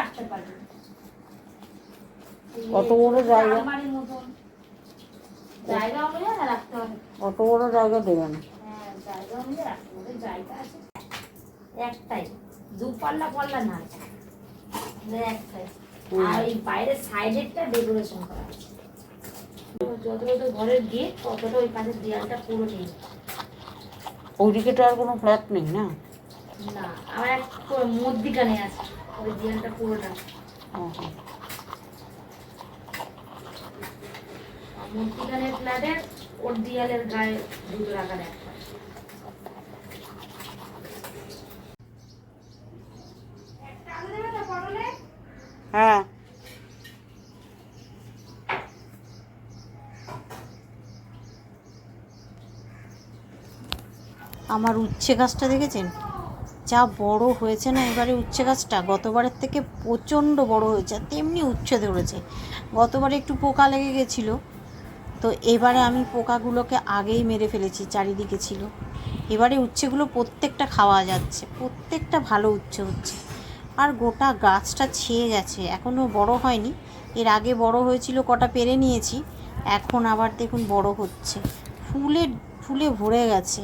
রাখতে পারবে। কত বড় জায়গা? জায়গা অনুযায়ী রাখতে হবে। অত বড় জায়গা দেবে হ্যাঁ জায়গা অনুযায়ী রাখতে হবে। জায়গা আছে। একটাই। দু পাল্লা পাল্লা না একটাই। আর এই বাইরের সাইডেরটা ডেকোরেশন করা আছে। যতটা তো ঘরের গেট ততটা ওই দেয়ালটা পুরো নেই ওইদিকে তো আর কোনো ফ্ল্যাট নেই না? না আমার এক মধ্যিখানে আছে। ওই পুরোটা। ফ্ল্যাটের ওর দেয়ালের গায়ে দুটো হ্যাঁ। আমার উচ্ছে গাছটা দেখেছেন? যা বড় হয়েছে না, এবারে উচ্ছে গাছটা গতবারের থেকে প্রচণ্ড বড় হয়েছে তেমনি উচ্ছে ধরেছে। গতবারে একটু পোকা লেগে গেছিল, তো এবারে আমি পোকাগুলোকে আগেই মেরে ফেলেছি, চারিদিকে ছিল। এবারে উচ্ছেগুলো প্রত্যেকটা খাওয়া যাচ্ছে, প্রত্যেকটা ভালো উচ্ছে হচ্ছে। আর গোটা গাছটা ছেয়ে গেছে এখনও বড় হয়নি। এর আগে বড় হয়েছিল, কটা পেরে নিয়েছি, এখন আবার দেখুন বড় হচ্ছে। ফুলে ফুলে ভরে গেছে।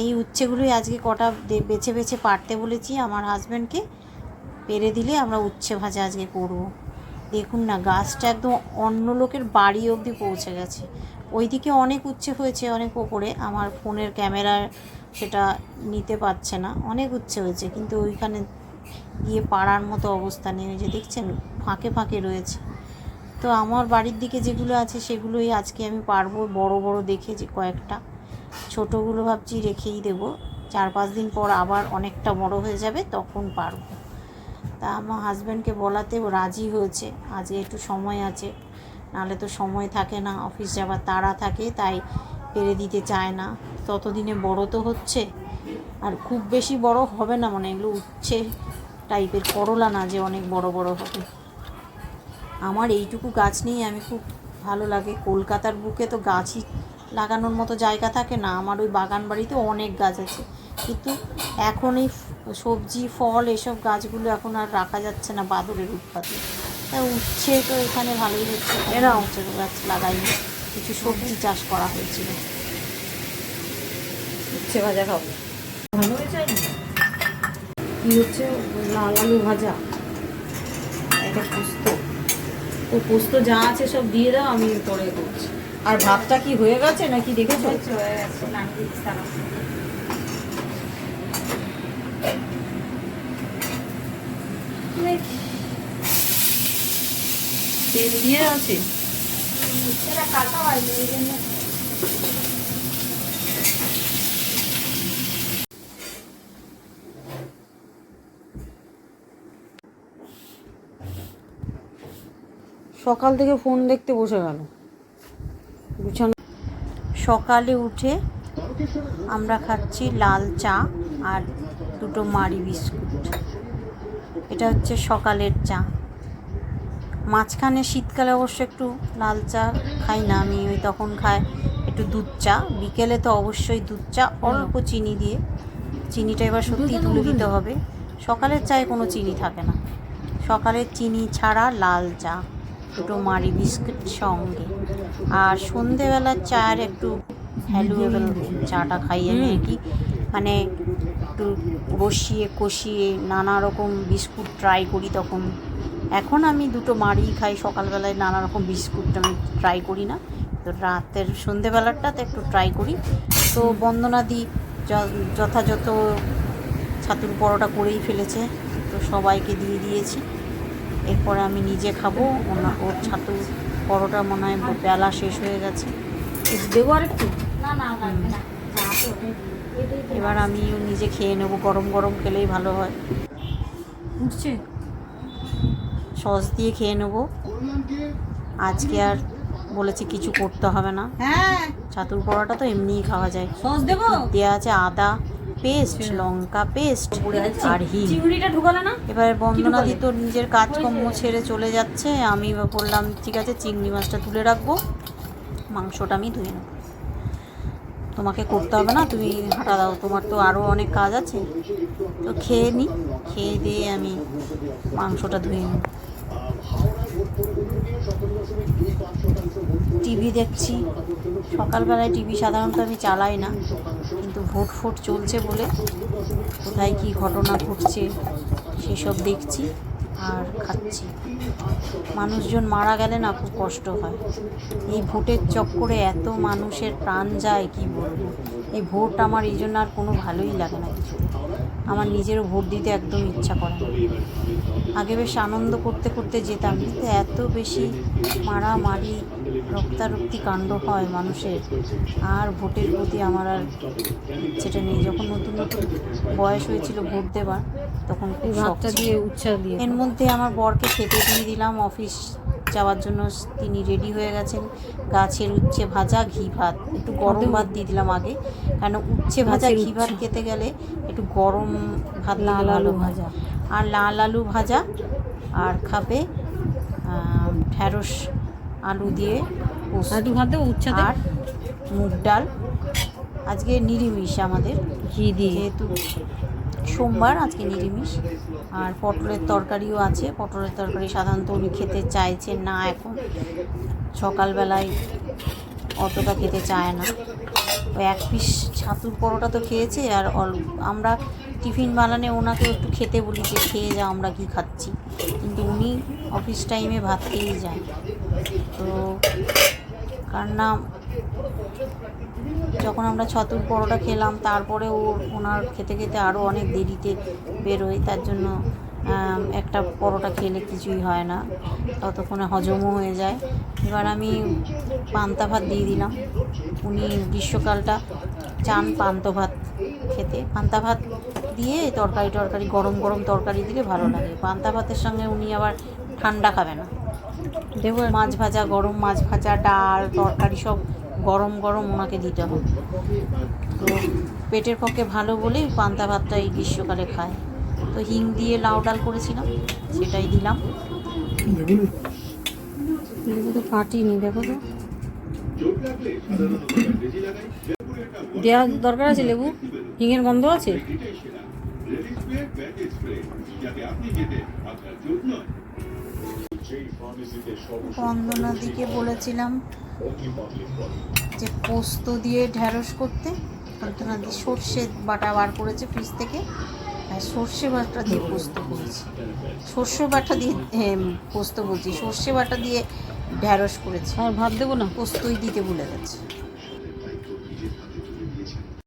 এই উচ্ছেগুলোই আজকে কটা বেছে বেছে পারতে বলেছি আমার হাজব্যান্ডকে পেরে দিলে আমরা উচ্ছে ভাজা আজকে করব। দেখুন না, গাছটা একদম অন্য লোকের বাড়ি অবধি পৌঁছে গেছে। ওইদিকে অনেক উচ্ছে হয়েছে, অনেক ওপরে। আমার ফোনের ক্যামেরা সেটা নিতে পারছে না। অনেক উচ্ছে হয়েছে, কিন্তু ওইখানে গিয়ে পাড়ার মতো অবস্থা নেই। যে দেখছেন, ফাঁকে ফাঁকে রয়েছে। তো আমার বাড়ির দিকে যেগুলো আছে সেগুলোই আজকে আমি পারব বড় বড় দেখে যে কয়েকটা। ছোটোগুলো ভাবছি রেখেই দেবো। চার পাঁচ দিন পর আবার অনেকটা বড় হয়ে যাবে, তখন পারব। তা আমার হাজব্যান্ডকে বলাতে রাজি হয়েছে, আজকে একটু সময় আছে। নাহলে তো সময় থাকে না অফিস যাবার তাড়া থাকে, তাই পেরে দিতে চায় না। ততদিনে বড় তো হচ্ছে, আর খুব বেশি বড় হবে না মানে এগুলো উচ্ছে টাইপের করলা না যে অনেক বড় বড় হবে। আমার এইটুকু গাছ নিয়ে আমি খুব ভালো লাগে। কলকাতার বুকে তো গাছই লাগানোর মতো জায়গা থাকে না। আমার ওই বাগান বাড়িতে অনেক গাছ আছে। কিন্তু এখন এই সবজি, ফল এসব গাছগুলো এখন আর রাখা যাচ্ছে না বাদরের উৎপাতে। তা উচ্ছে তো এখানে ভালোই হচ্ছে। এরা উচ্ছে গাছ লাগাইনি কিছু সবজি চাষ করা হয়েছিল। উচ্ছে ভাজা খাব কি হচ্ছে? লাল আলু ভাজা। এটা পোস্ত। তো পোস্ত যা আছে সব দিয়ে দাও, আমি পরে করছি। আর ভাতটা কি হয়ে গেছে নাকি দেখেছ? তেল দিয়ে আছে? সকাল থেকে ফোন দেখতে বসে গেল। সকালে উঠে আমরা খাচ্ছি লাল চা আর দুটো মারি বিস্কুট। এটা হচ্ছে সকালের চা। মাঝখানে শীতকালে অবশ্য একটু লাল চা খাই না, আমি ওই তখন খাই একটু দুধ চা। বিকেলে তো অবশ্যই দুধ চা, অল্প চিনি দিয়ে। চিনিটা এবার সত্যি তুলে দিতে হবে। সকালের চায়ে কোনো চিনি থাকে না। সকালের চিনি ছাড়া লাল চা। দুটো মারি বিস্কুট সঙ্গে। আর সন্ধেবেলার চায়ের একটু ভ্যালুয়েবল চাটা খাই আমি আর কি। মানে একটু বসিয়ে কষিয়ে নানা রকম বিস্কুট ট্রাই করি তখন। এখন আমি দুটো মারি খাই সকালবেলায় নানা রকম বিস্কুট আমি ট্রাই করি না। তো রাতের সন্ধেবেলাটাতে একটু ট্রাই করি। তো বন্দনা দি যথাযথ ছাতুর পরোটা করেই ফেলেছে। তো সবাইকে দিয়ে দিয়েছি। এরপরে আমি নিজে খাব ওনা ওর ছাতুর পরোটা মনে হয় বেলা শেষ হয়ে গেছে দেবো আর একটু না না লাগবে না যা তো ওটাই দিই। এটাই তো এবার আমিও নিজে খেয়ে নেব গরম গরম খেলেই ভালো হয় উঠছে সস দিয়ে খেয়ে নেব আজকে আর বলেছে কিছু করতে হবে না হ্যাঁ ছাতুর পরোটা তো এমনিই খাওয়া যায় সস দেবো দেওয়া আছে আদা পেস্ট লঙ্কা পেস্ট আর হিং। চিংড়িটা ঢুকালো না? এবার বন্দনাদি তো নিজের কাজকর্ম ছেড়ে চলে যাচ্ছে। আমি বললাম ঠিক আছে চিংড়ি মাছটা তুলে রাখব। মাংসটা আমি ধুয়ে নেব। তোমাকে করতে হবে না তুমি হাঁটা দাও। তোমার তো আরও অনেক কাজ আছে। তো খেয়ে নিই খেয়ে দিয়ে আমি মাংসটা ধুয়ে নিই টিভি দেখছি। সকালবেলায় টিভি সাধারণত আমি চালাই না, কিন্তু ভোট ফোট চলছে বলে কোথায় কী ঘটনা ঘটছে সেসব দেখছি আর খাচ্ছি। মানুষজন মারা গেলে না খুব কষ্ট হয়। এই ভোটের চক্করে এত মানুষের প্রাণ যায়, কি বলব? এই ভোট আমার এই জন্য আর কোনো ভালোই লাগে না কিছু। আমার নিজেরও ভোট দিতে একদম ইচ্ছা করে না। আগে বেশ আনন্দ করতে করতে যেতাম, কিন্তু এত বেশি মারামারি রক্তারক্তি কাণ্ড হয় মানুষের আর ভোটের প্রতি আমার আর সেটা নেই। যখন নতুন নতুন বয়স হয়েছিল ভোট দেবার তখন খুব ভাতটা দিয়ে উচ্ছা দিয়ে। এর মধ্যে আমার বরকে খেতে দিয়ে দিলাম অফিস যাওয়ার জন্য তিনি রেডি হয়ে গেছেন। গাছের উচ্ছে ভাজা ঘি ভাত একটু গরম ভাত দিয়ে দিলাম আগে। কেন উচ্ছে ভাজা ঘি ভাত খেতে গেলে একটু গরম ভাত লাল আলু ভাজা। আর লাল আলু ভাজা আর খাবে ঢ্যাঁড়স আলু দিয়ে আর একটু উচ্ছা আর মুগ ডাল। আজকে নিরামিষ আমাদের। ঘি দিয়ে। যেহেতু সোমবার আজকে নিরামিষ। আর পটলের তরকারিও আছে। পটলের তরকারি সাধারণত উনি খেতে চাইছেন না এখন। সকালবেলায় অতটা খেতে চায় না। ওই এক পিস ছাতুর পরোটা তো খেয়েছে আর অল- আমরা টিফিন বানানে ওনাকে একটু খেতে বলি যে খেয়ে যা আমরা কি খাচ্ছি। কিন্তু উনি অফিস টাইমে ভাত খেয়েই যায় তো কার নাম? যখন আমরা ছাতুর পরোটা খেলাম, তারপরে ও ওনার খেতে খেতে আরও অনেক দেরিতে বেরোয়, তার জন্য একটা পরোটা খেলে কিছুই হয় না। ততক্ষণে হজমও হয়ে যায়। এবার আমি পান্তা ভাত দিয়ে দিলাম। উনি গ্রীষ্মকালটা চান পান্ত ভাত খেতে। পান্তা ভাত দিয়ে তরকারি টরকারি গরম গরম তরকারি দিলে ভালো লাগে। পান্তা ভাতের সঙ্গে উনি আবার ঠান্ডা খাবে না। মাছ ভাজা গরম মাছ ভাজা ডাল তরকারি সব গরম গরম ওনাকে দিতে হবে। তো পেটের পক্ষে ভালো বলেই পান্তা ভাতটা এই গ্রীষ্মকালে খায়। তো হিং দিয়ে লাউ ডাল করেছিলাম সেটাই দিলাম। লেবু তো কাটিনি দেখো তো। দেওয়ার দরকার আছে লেবু? হিঙের গন্ধ আছে? বন্দনাদিকে বলেছিলাম যে পোস্ত দিয়ে ঢেঁড়স করতে বন্দনা দিয়ে সর্ষে বাটা বার করেছে ফ্রিজ থেকে আর সর্ষে বাটা দিয়ে পোস্ত করেছি। সর্ষে বাটা দিয়ে পোস্ত বলছি সর্ষে বাটা দিয়ে ঢেঁড়স করেছি। আর ভাত দেবো না? পোস্তই দিতে ভুলে গেছে।